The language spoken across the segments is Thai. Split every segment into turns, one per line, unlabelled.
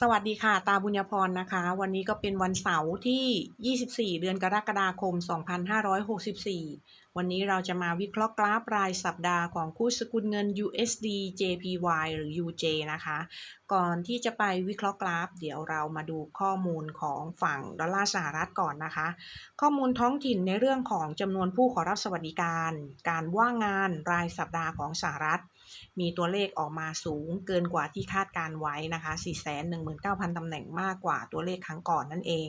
สวัสดีค่ะ ตาบุญญพรนะคะ วันนี้ก็เป็นวันเสาร์ที่ 24 เดือนกรกฎาคม 2564 วันนี้เราจะมาวิเคราะห์กราฟรายสัปดาห์ของคู่สกุลเงิน USD JPY หรือ UJ นะคะ ก่อนที่จะไปวิเคราะห์กราฟ เดี๋ยวเรามาดูข้อมูลของฝั่งดอลลาร์สหรัฐก่อนนะคะ ข้อมูลท้องถิ่นในเรื่องของจำนวนผู้ขอรับสวัสดิการ การว่างงานรายสัปดาห์ของสหรัฐ มีตัวเลขออกมาสูงเกินกว่าที่คาดการไว้นะคะ 419,000 ตำแหน่งมากกว่าตัวเลขครั้งก่อนนั่นเอง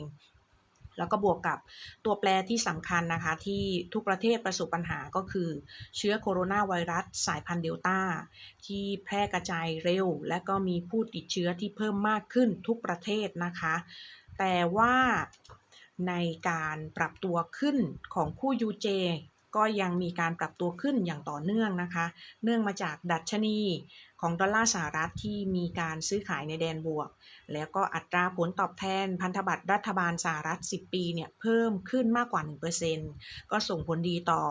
แล้วก็บวกกับตัวแปรที่สำคัญนะคะที่ทุกประเทศประสบปัญหาก็คือ เชื้อโคโรนาไวรัสสายพันธุ์เดลต้า ที่แพร่กระจายเร็ว และก็มีผู้ติดเชื้อที่เพิ่มมากขึ้นทุกประเทศนะคะ แต่ว่าในการปรับตัวขึ้นของคู่ UJ ก็ยังมีการปรับตัวขึ้นอย่างต่อเนื่องนะคะ เนื่องมาจากดัชนีของดอลลาร์สหรัฐที่มีการซื้อขายในแดนบวก แล้วก็อัตราผลตอบแทนพันธบัตรรัฐบาลสหรัฐ 10 ปีเนี่ยเพิ่มขึ้นมากกว่า 1%ก็ส่งผลดีต่อ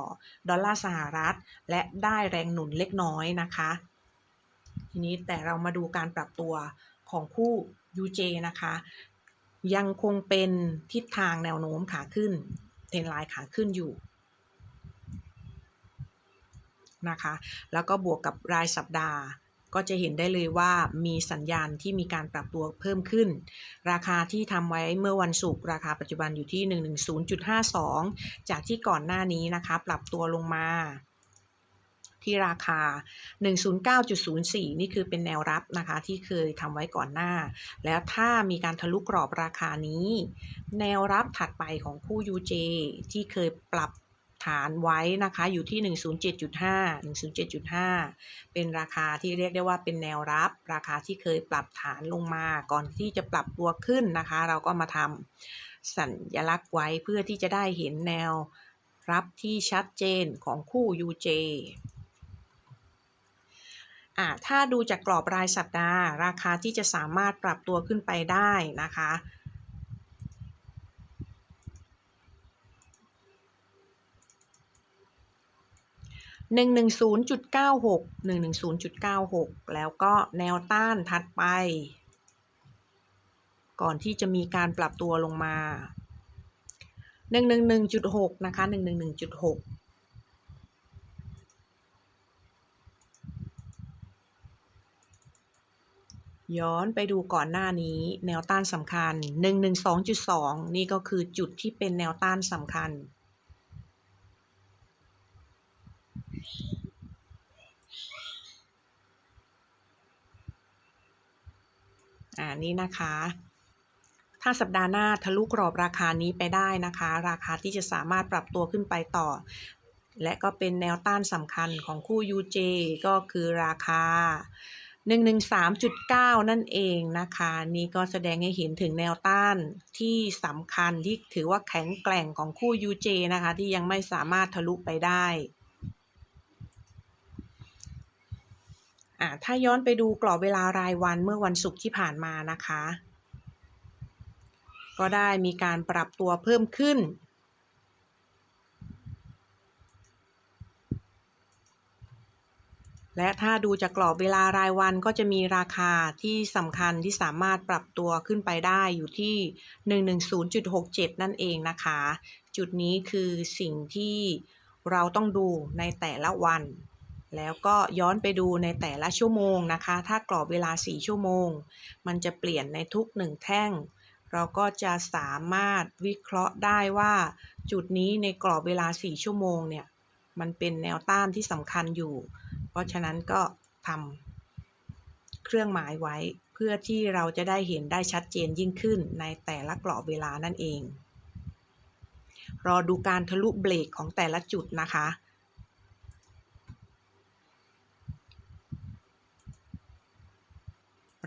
ดอลลาร์สหรัฐ และได้แรงหนุนเล็กน้อยนะคะ ทีนี้แต่เรามาดูการปรับตัวของคู่ UJ นะคะ ยังคงเป็นทิศทางแนวโน้มขาขึ้น เทรนไลน์ขาขึ้นอยู่ นะคะ แล้วก็บวกกับรายสัปดาห์ ก็จะเห็นได้เลยว่ามีสัญญาณที่มีการปรับตัวเพิ่มขึ้น ราคาที่ทำไว้เมื่อวันศุกร์ราคาปัจจุบันอยู่ที่ 110.52 จากที่ก่อนหน้านี้นะคะ ปรับตัวลงมาที่ราคา 109.04 นี่คือเป็นแนวรับนะคะ ที่เคยทำไว้ก่อนหน้า แล้วถ้ามีการทะลุกรอบราคานี้ แนวรับถัดไปของคู่ UJ ที่เคยปรับ ฐานไว้นะคะอยู่ที่ 107.5 107.5 เป็นราคาที่เรียกได้ว่าเป็นแนวรับ ราคาที่เคยปรับฐานลงมาก่อนที่จะปรับตัวขึ้นนะคะ เราก็มาทำสัญลักษณ์ไว้เพื่อที่จะได้เห็นแนวรับที่ชัดเจนของคู่ UJ อ่าถ้าดูจากกรอบรายสัปดาห์ ราคาที่จะสามารถปรับตัวขึ้นไปได้นะคะ 110.96 110.96 แล้วก็แนวต้านถัดไป ก่อนที่จะมีการปรับตัวลงมา 111.6 นะคะ 111.6ย้อนไปดูก่อนหน้านี้แนวต้านสำคัญ 112.2 นี่ก็คือจุดที่เป็นแนวต้านสำคัญ อ่านี่นะคะ ถ้าสัปดาห์หน้าทะลุกรอบราคานี้ไปได้นะคะ ราคาที่จะสามารถปรับตัวขึ้นไปต่อ และก็เป็นแนวต้านสำคัญของคู่ UJ ก็คือราคา113.9 นั่นเองนะคะ นี่ก็แสดงให้เห็นถึงแนวต้านที่สำคัญที่ถือว่าแข็งแกร่งของคู่ UJ นะคะ ที่ยังไม่สามารถทะลุไปได้ อ่าถ้าย้อนไปดูกรอบเวลารายวันเมื่อวันศุกร์ที่ผ่านมานะคะ ก็ได้มีการปรับตัวเพิ่มขึ้น และถ้าดูจากกรอบเวลารายวันก็จะมีราคาที่สำคัญที่สามารถปรับตัวขึ้นไปได้อยู่ที่ 110.67 นั่นเองนะคะ จุดนี้คือสิ่งที่เราต้องดูในแต่ละวัน แล้วก็ย้อนไปดูในแต่ละชั่วโมงนะคะ ถ้ากรอบเวลา 4 ชั่วโมง มันจะเปลี่ยนในทุกหนึ่งแท่ง เราก็จะสามารถวิเคราะห์ได้ว่า จุดนี้ในกรอบเวลา 4 ชั่วโมงเนี่ย มันเป็นแนวต้านที่สำคัญอยู่ เพราะฉะนั้นก็ทำเครื่องหมายไว้ เพื่อที่เราจะได้เห็นได้ชัดเจนยิ่งขึ้นในแต่ละกรอบเวลานั่นเอง รอดูการทะลุเบรกของแต่ละจุดนะคะ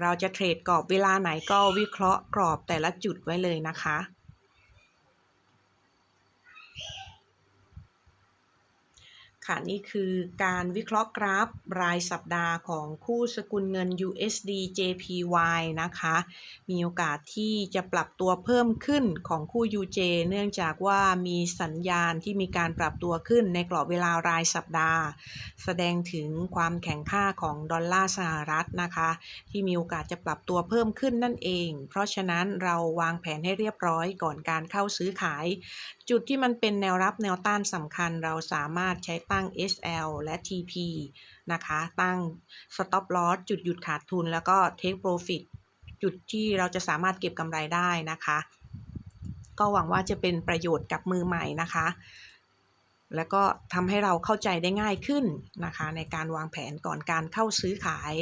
เราจะเทรดกรอบเวลาไหนก็วิเคราะห์กรอบแต่ละจุดไว้เลยนะคะ ข ค่ะนี่คือการวิเคราะห์กราฟรายสัปดาห์ของคู่สกุลเงิน USD JPY นะคะ มีโอกาสที่จะปรับตัวเพิ่มขึ้นของคู่ UJ เนื่องจากว่ามีสัญญาณที่มีการปรับตัวขึ้นในกรอบเวลารายสัปดาห์ แสดงถึงความแข็งค่าของดอลลาร์สหรัฐนะคะ ที่มีโอกาสจะปรับตัวเพิ่มขึ้นนั่นเอง เพราะฉะนั้นเราวางแผนให้เรียบร้อยก่อนการเข้าซื้อขาย จุดที่มันเป็นแนวรับแนวต้านสำคัญเราสามารถใช้ต้าตั้ง SL และ TP นะคะ ตั้ง Stop Loss จุดหยุดขาดทุน แล้วก็ Take Profit จุดที่เราจะสามารถเก็บกำไรได้นะคะ ก็หวังว่าจะเป็นประโยชน์กับมือใหม่นะคะ แล้วก็ทำให้เราเข้าใจได้ง่ายขึ้นนะคะ ในการวางแผนก่อนการเข้าซื้อขาย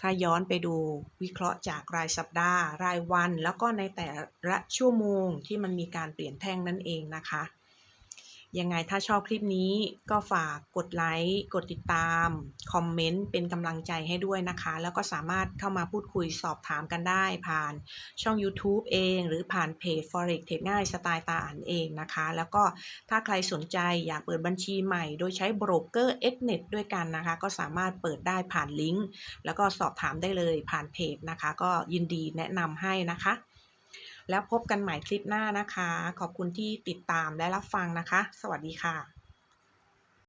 ถ้าย้อนไปดูวิเคราะห์จากรายสัปดาห์ รายวัน แล้วก็ในแต่ละชั่วโมงที่มันมีการเปลี่ยนแท่งนั่นเองนะคะ ยังไงถ้าชอบคลิปนี้ก็ฝากกดไลค์ กดติดตาม คอมเมนต์ เป็นกำลังใจให้ด้วยนะคะ แล้วก็สามารถเข้ามาพูดคุยสอบถามกันได้ ผ่านช่อง YouTube เอง หรือผ่านเพจ Forex เทรดง่ายสไตล์ตาอ่านเองนะคะ แล้วก็ถ้าใครสนใจอยากเปิดบัญชีใหม่ โดยใช้โบรกเกอร์ Xnet ด้วยกันนะคะ ก็สามารถเปิดได้ผ่านลิงก์ แล้วก็สอบถามได้เลยผ่านเพจนะคะ ก็ยินดีแนะนำให้นะคะ แล้วพบกันใหม่คลิปหน้านะคะ ขอบคุณที่ติดตามและรับฟังนะคะ สวัสดีค่ะ